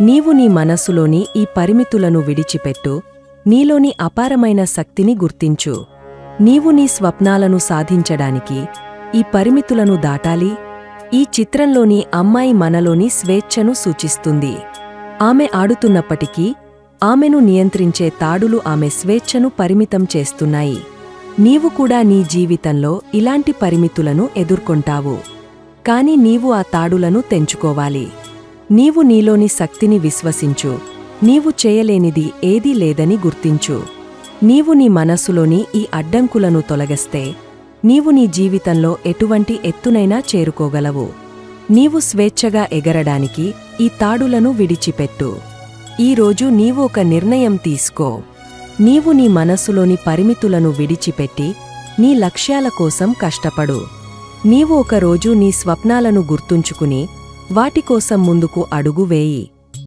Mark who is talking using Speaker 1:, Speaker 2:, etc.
Speaker 1: నీవు నీ మనస్సులోని ఈ పరిమితులను విడిచిపెట్టు. నీలోని అపారమైన శక్తిని గుర్తించు. నీవు నీ స్వప్నాలను సాధించడానికి ఈ పరిమితులను దాటాలి. ఈ చిత్రంలోని అమ్మాయి మనలోని స్వేచ్ఛను సూచిస్తుంది. ఆమె ఆడుతున్నప్పటికీ ఆమెను నియంత్రించే తాడులు ఆమె స్వేచ్ఛను పరిమితం చేస్తున్నాయి. నీవు కూడా నీ జీవితంలో ఇలాంటి పరిమితులను ఎదుర్కొంటావు. కాని నీవు ఆ తాడులను తెంచుకోవాలి. నీవు నీలోని శక్తిని విశ్వసించు. నీవు చేయలేనిది ఏదీ లేదని గుర్తించు. నీవు నీ మనస్సులోని ఈ అడ్డంకులను తొలగిస్తే నీవు నీ జీవితంలో ఎటువంటి ఎత్తునైనా చేరుకోగలవు. నీవు స్వేచ్ఛగా ఎగరడానికి ఈ తాడులను విడిచిపెట్టు. ఈరోజు నీవు ఒక నిర్ణయం తీసుకో. నీవు నీ మనస్సులోని పరిమితులను విడిచిపెట్టి నీ లక్ష్యాల కోసం కష్టపడు. నీవు ఒకరోజు నీ స్వప్నాలను గుర్తుంచుకుని వాటికోసం ముందుకు అడుగు వేయి.